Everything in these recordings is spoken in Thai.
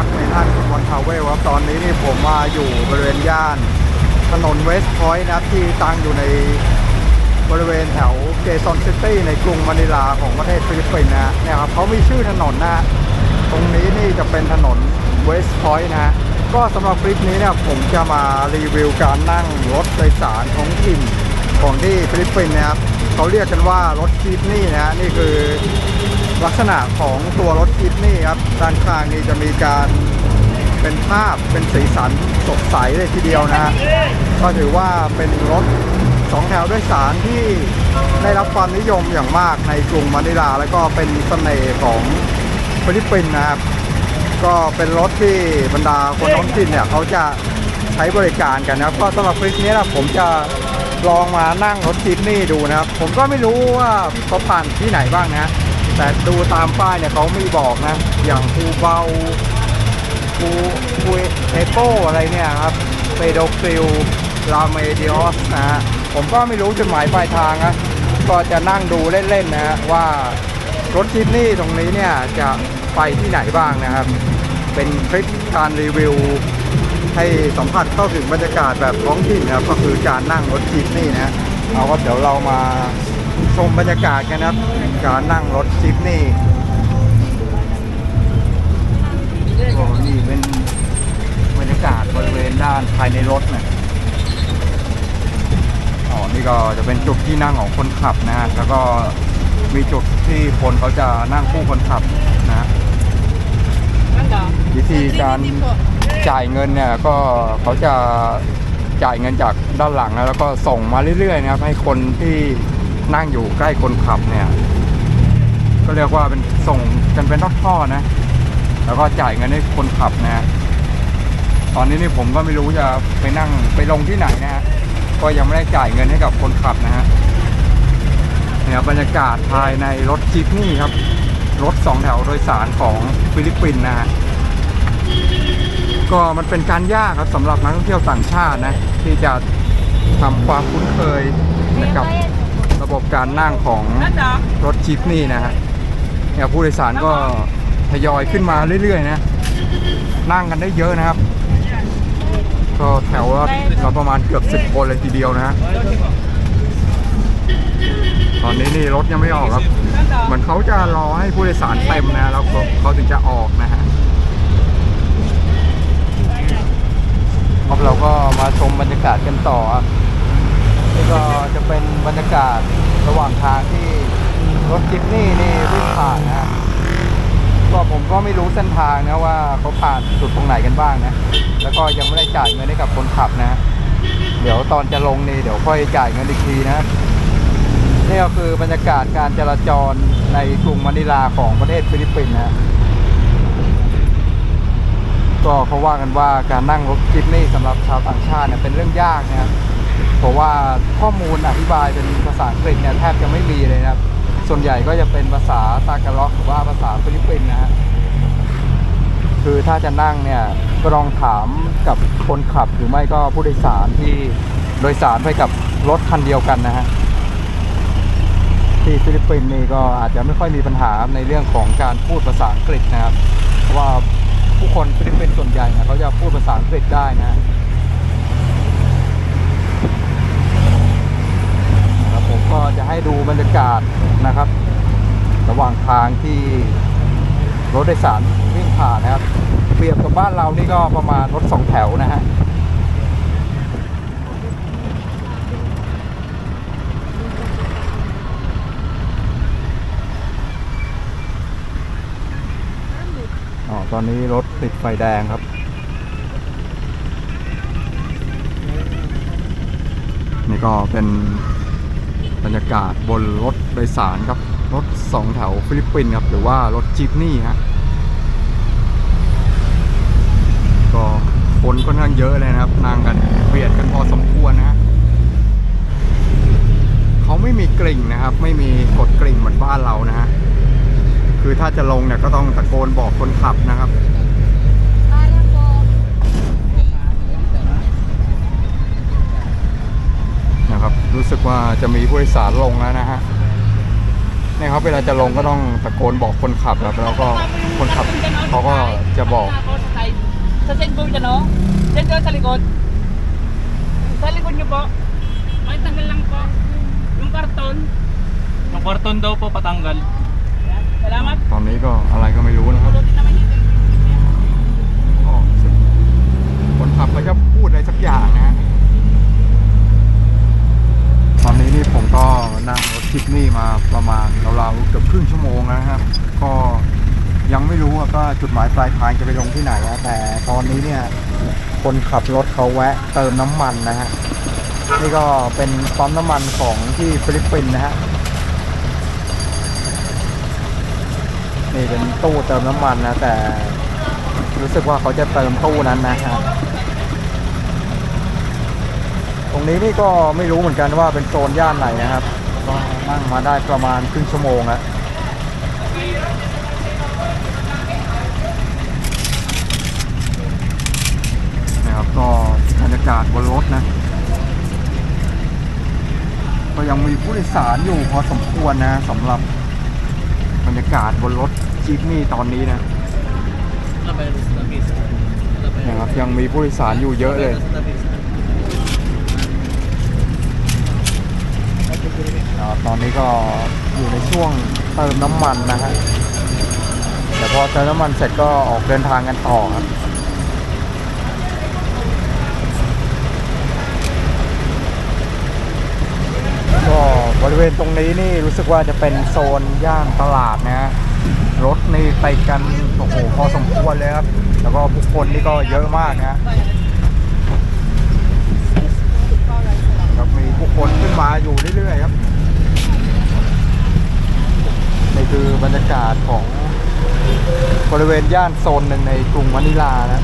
รักในท่านคุณวันทาวเวลครับตอนนี้นี่ผมมาอยู่บริเวณย่านถนนเวสต์พอยต์นะครับที่ตั้งอยู่ในบริเวณแถวเกซอนซิตี้ในกรุงมะนิลาของประเทศฟิลิปปินส์นะเนี่ยครับเขามีชื่อถนนนะตรงนี้นี่จะเป็นถนนเวสต์พอยต์นะฮะก็สำหรับคลิปนี้เนี่ยผมจะมารีวิวการนั่งรถโดยสารท้องถิ่น ของที่ฟิลิปปินส์นะครับเขาเรียกกันว่ารถจีปนี่นะฮะนี่คือลักษณะของตัวรถจิปนี่ครับด้านข้างนี้จะมีการเป็นภาพเป็นสีสันสดใสเลยทีเดียวนะฮะก็ถือว่าเป็นรถสองแถวด้วยสารที่ได้รับความนิยมอย่างมากในกรุงมะนิลา แล้วก็เป็นเสน่ห์ของฟิลิปปินส์นะครับก็เป็นรถที่บรรดาคนท้องถิ่นเนี่ยเขาจะใช้บริการกันนะครับก็สำหรับคลิปนี้นะผมจะ ลองมานั่งรถจิปนี่ดูนะครับ ผมก็ไม่รู้ว่าเขาผ่านที่ไหนบ้างนะ แต่ดูตามป้ายเนี่ยเขาไม่บอกนะ อย่างภูเบาภูภูเอโกอะไรเนี่ยครับเปโดฟิลลาเมดิออสนะฮะผมก็ไม่รู้จุดหมายปลายทางนะก็จะนั่งดูเล่นๆนะฮะว่ารถจิปนี่ตรงนี้เนี่ยจะไปที่ไหนบ้างนะครับ เป็นคลิปการรีวิว ให้สัมผัสเข้าถึงบรรยากาศแบบท้องถิ่นนะครับก็คือการนั่งรถจิปนี่นะฮะเอาก็เดี๋ยวเรามาชมบรรยากาศกันนะครับ การนั่งรถจิปนี่โอ้นี่เป็นบรรยากาศบริเวณด้านภายในรถนะอ๋อนี่ก็จะเป็นจุดที่นั่งของคนขับนะฮะแล้วก็มีจุดที่คนเขาจะนั่งคู่คนขับนะฮะวิธีการ จ่ายเงินเนี่ยก็เขาจะจ่ายเงินจากด้านหลังนะแล้วก็ส่งมาเรื่อยๆนะครับ ให้คนที่นั่งอยู่ใกล้คนขับเนี่ย ก็เรียกว่าเป็นส่งกันเป็นทอดๆนะ แล้วก็จ่ายเงินให้คนขับนะฮะตอนนี้นี่ผมก็ไม่รู้จะไปนั่งไปลงที่ไหนนะฮะก็ยังไม่ได้จ่ายเงินให้กับคนขับนะฮะเนี่ยบรรยากาศภายในรถจิปนี่ครับ รถสองแถวโดยสารของฟิลิปปินส์นะฮะ ก็มันเป็นการยากครับสำหรับนักท่องเที่ยวต่างชาตินะที่จะทำความคุ้นเคยนะครับระบบการนั่งของรถจิปนี่นะฮะเนี่ยผู้โดยสารก็ทยอยขึ้นมาเรื่อยๆนะนั่งกันได้เยอะนะครับ ก็แถวละเราประมาณเกือบสิบคนเลยทีเดียวนะฮะตอนนี้นี่รถยังไม่ออกครับ เหมือนเขาจะรอให้ผู้โดยสารเต็มนะแล้วเขาถึงจะออกนะฮะ ครับเราก็มาชมบรรยากาศกันต่อครับนี่ก็จะเป็นบรรยากาศระหว่างทางที่รถจิปนี่นี่วิ่งผ่านนะก็ผมก็ไม่รู้เส้นทางนะว่าเขาผ่านจุดตรงไหนกันบ้างนะ แล้วก็ยังไม่ได้จ่ายเงินให้กับคนขับนะ เดี๋ยวตอนจะลงนี่เดี๋ยวค่อยจ่ายเงินอีกทีนะนี่ก็คือบรรยากาศการจราจรในกรุงมะนิลาของประเทศฟิลิปปินส์นะ ก็เขาว่ากันว่าการนั่งรถจิปนี่สำหรับชาวต่างชาติเนี่ยเป็นเรื่องยากนะครับเพราะว่าข้อมูลอธิบายเป็นภาษาอังกฤษเนี่ยแทบจะไม่มีเลยนะครับ ส่วนใหญ่ก็จะเป็นภาษาตากาล็อกหรือว่าภาษาฟิลิปปินส์นะฮะคือถ้าจะนั่งเนี่ยก็ลองถามกับคนขับหรือไม่ก็ผู้โดยสารที่โดยสารไปกับรถคันเดียวกันนะฮะที่ฟิลิปปินส์นี่ก็อาจจะไม่ค่อยมีปัญหาในเรื่องของการพูดภาษาอังกฤษนะครับ เพราะว่า ผู้คนฟิลิปปินส์ส่วนใหญ่เนี่ยเขาจะพูดภาษาอังกฤษได้นะนะครับผมก็จะให้ดูบรรยากาศนะครับ ระหว่างทางที่รถโดยสารวิ่งผ่านนะครับเปรียบกับบ้านเรานี่ก็ประมาณรถสองแถวนะฮะ อ๋อ ตอนนี้รถติดไฟแดงครับ นี่ก็เป็นบรรยากาศบนรถโดยสารครับ รถสองแถวฟิลิปปินส์ครับ หรือว่ารถจีปนี่ฮะก็คนค่อนข้างเยอะเลยนะครับนั่งกันเบียดกันพอสมควรนะฮะเขาไม่มีกริ่งนะครับ ไม่มีกดกริ่งเหมือนบ้านเรานะฮะ คือถ้าจะลงเนี่ยก็ต้องตะโกนบอกคนขับนะครับนะครับ รู้สึกว่าจะมีผู้โดยสารลงแล้วนะฮะเนี่ยครับเวลาจะลงก็ต้องตะโกนบอกคนขับครับแล้วก็คนขับเขาก็จะบอก Sa cellphone dyan, no? Dyan ka sa likod. Sa likod niyo po. May tanggal lang po. Yung karton. Yung karton daw po patanggal. Yan. Salamat. ต ตอนนี้ก็อะไรก็ไม่รู้นะครับคนขับเขาจะพูดอะไรสักอย่างนะ ตอนนี้นี่ผมก็นั่งรถทิปนี่มาประมาณราวๆเกือบครึ่งชั่วโมงแล้วนะครับ ก็ยังไม่รู้ว่าก็จุดหมายปลายทางจะไปลงที่ไหนนะแต่ตอนนี้เนี่ยคนขับรถเขาแวะเติมน้ำมันนะฮะนี่ก็เป็นปั๊มน้ำมันของที่ฟิลิปปินส์นะฮะ นี่เป็นตู้เติมน้ำมันนะ แต่รู้สึกว่าเขาจะเติมตู้นั้นนะฮะตรงนี้นี่ก็ไม่รู้เหมือนกันว่าเป็นโซนย่านไหนนะครับ ก็นั่งมาได้ประมาณครึ่งชั่วโมงแล้วนะครับก็บรรยากาศบนรถนะ ก็ยังมีผู้โดยสารอยู่พอสมควรนะสำหรับบ รรยากาศบนรถจี๊ปนี่ตอนนี้นะนะครับยังมีผู้โดยสารอยู่เยอะเลยตอนนี้ก็อยู่ในช่วงเติมน้ำมันนะฮะเดี๋ยวพอเติมน้ำมันเสร็จก็ออกเดินทางกันต่อครับ ก็บริ เวณตรงนี้นี่รู้สึกว่าจะเป็นโซนย่านตลาดนะฮะรถนี่ไปกันโอ้โหพอสมควรเลยครับ แล้วก็ผู้คนนี่ก็เยอะมากนะครับมีผู้คนขึ้นมาอยู่เรื่อยๆครับนี่คือบรรยากาศของบริเวณย่านโซนหนึ่งในกรุงมะนิลานะ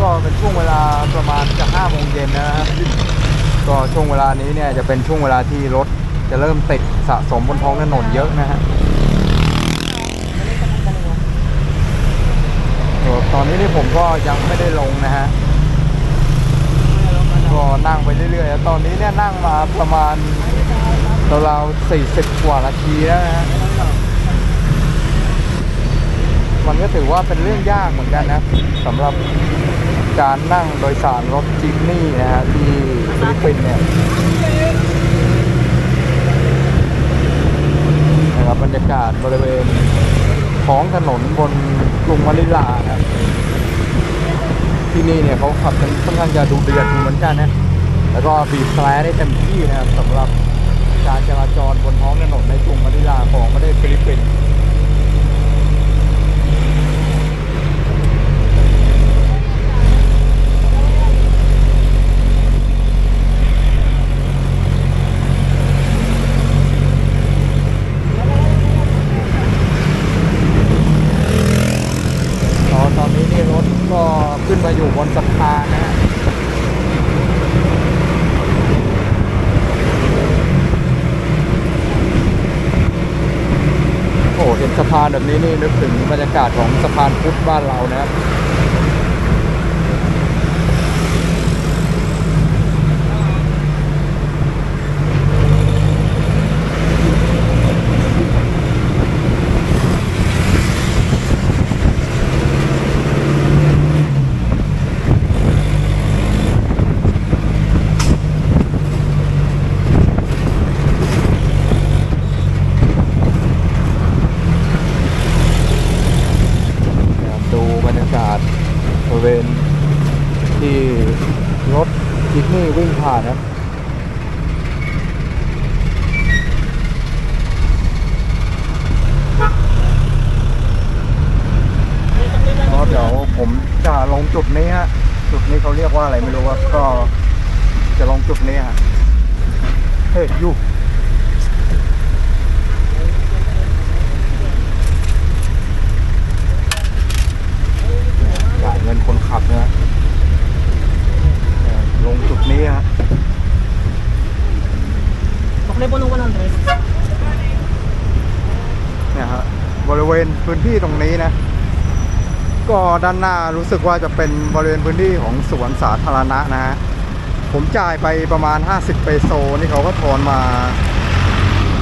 ก็เป็นช่วงเวลาประมาณจะห้าโมงเย็นนะครับ ก็ช่วงเวลานี้เนี่ยจะเป็นช่วงเวลาที่รถจะเริ่มติดสะสมบนท้องถนนเยอะนะฮะโอ้ตอนนี้นี่ผมก็ยังไม่ได้ลงนะฮะก็นั่งไปเรื่อยๆ ตอนนี้เนี่ยนั่งมาประมาณราวๆสี่สิบกว่านาทีแล้วนะฮะมันก็ถือว่าเป็นเรื่องยากเหมือนกันนะสำหรับ การนั่งโดยสารรถจิปนี่นะฮะที่ฟิลิปปินส์เนี่ยนะครับบรรยากาศบริเวณท้องถนนบนกรุงมะนิลาครับ ที่นี่เนี่ยเขาขับกันค่อนข้างจะดูเดือดเหมือนกันนะแล้วก็บีบแตรได้เต็มที่นะครับสำหรับการจราจรบนท้องถนนในกรุงมะนิลาของประเทศฟิลิปปินส์ อ๋อตอนนี้นี่รถก็ขึ้นมาอยู่บนสะพานนะฮะโอ้เห็นสะพา นี้นี่นึกถึงบรรยากาศของสะพานพุทธบ้านเรานะครับดูบรรยากาศบริเวณที่รถจิกนี่วิ่งผ่านนะครับ ก็เดี๋ยวผม จะลงจุดนี้ฮะจุดนี้เขาเรียกว่าอะไรไม่รู้ว่าก็ จะลงจุดนี้ฮะเฮ้ยยูจ่ายเงินคนขับนะฮะเออลงจุดนี้ฮะ Bakli po ng 100. เนี่ยฮะบริเวณพื้นที่ตรงนี้นะ ก็ด้านหน้ารู้สึกว่าจะเป็นบริเวณพื้นที่ของสวนสาธารณะนะฮะ ผมจ่ายไปประมาณ 50 เปโซนี่เขาก็ทอนมา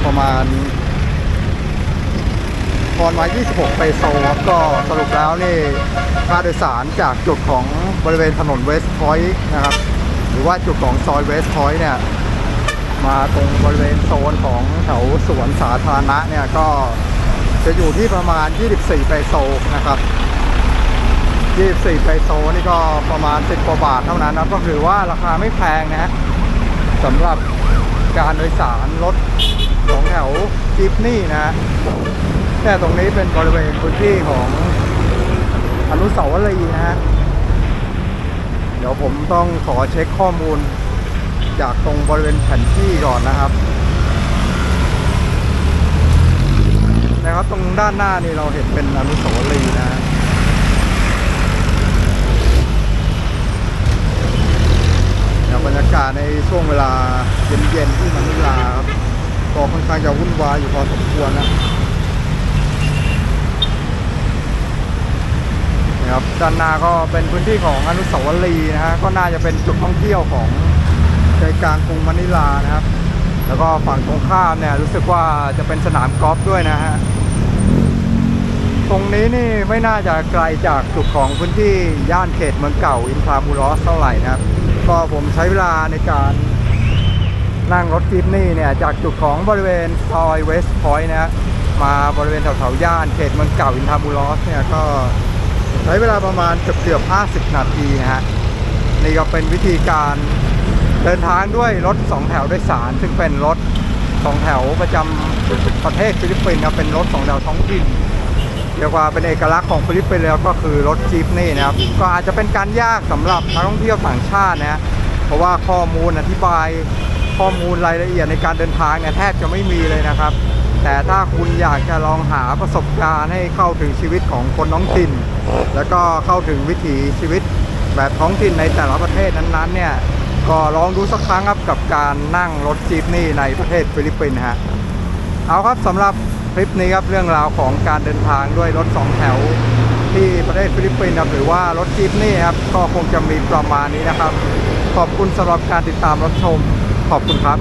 ประมาณทอนมา 26 เปโซครับก็สรุปแล้วนี่ค่าโดยสารจากจุดของบริเวณถนนเวสต์พอยต์นะครับ หรือว่าจุดของซอยเวสต์พอยต์เนี่ย มาตรงบริเวณโซนของแถวสวนสาธารณะเนี่ยก็จะอยู่ที่ประมาณ 24 เปโซนะครับ 24เปโซนี่ก็ประมาณ 10กว่าบาทเท่านั้นนะก็คือว่าราคาไม่แพงนะฮะสำหรับการโดยสารรถของแถวจิปนี่นะฮะแต่ตรงนี้เป็นบริเวณพื้นที่ของอนุสาวรีย์นะฮะเดี๋ยวผมต้องขอเช็คข้อมูล จากตรงบริเวณแผนที่ก่อนนะครับนะครับตรงด้านหน้านี่เราเห็นเป็นอนุสาวรีย์นะฮะเดี๋ยว บรรยากาศในช่วงเวลาเย็นๆที่มะนิลาครับก็ค่อนข้างจะวุ่นวายอยู่พอสมควรนะนะครับด้านหน้าก็เป็นพื้นที่ของอนุสาวรีย์นะฮะก็น่าจะเป็นจุดท่องเที่ยวของใจกลางกรุงมะนิลานะครับ แล้วก็ฝั่งตรงข้ามเนี่ยรู้สึกว่าจะเป็นสนามกอล์ฟด้วยนะฮะตรงนี้นี่ไม่น่าจะไกลจากจุดของพื้นที่ย่านเขตเมืองเก่าอินทรามูรอสเท่าไหร่นะครับ ก็ผมใช้เวลาในการนั่งรถจิปนี่เนี่ย จากจุดของบริเวณซอยเวสต์พอยต์นะฮะมาบริเวณแถวๆย่านเขตเมืองเก่าอินทามูรอสเนี่ย ก็ใช้เวลาประมาณเกือบเกือบ50 นาทีนะฮะนี่ก็เป็นวิธีการเดินทางด้วยรถ 2 แถวโดยสาร ซึ่งเป็นรถ 2 แถวประจำประเทศฟิลิปปินส์นะเป็นรถ 2 แถวท้องถิ่น เรียกว่าเป็นเอกลักษณ์ของฟิลิปปินส์แล้วก็คือรถจีปนี่นะครับ ก็อาจจะเป็นการยากสำหรับนักท่องเที่ยวต่างชาตินะเพราะว่าข้อมูลอธิบายข้อมูลรายละเอียดในการเดินทางเนี่ยแทบจะไม่มีเลยนะครับ แต่ถ้าคุณอยากจะลองหาประสบการณ์ให้เข้าถึงชีวิตของคนท้องถิ่น แล้วก็เข้าถึงวิถีชีวิตแบบท้องถิ่นในแต่ละประเทศนั้นๆเนี่ยก็ลองดูสักครั้งครับกับการนั่งรถจีปนี่ในประเทศฟิลิปปินส์ฮะเอาครับสำหรับ คลิปนี้ครับเรื่องราวของการเดินทางด้วยรถสองแถวที่ประเทศฟิลิปปินส์ครับหรือว่ารถจีปนี่ครับก็คงจะมีประมาณนี้นะครับ ขอบคุณสำหรับการติดตามรับชม ขอบคุณครับ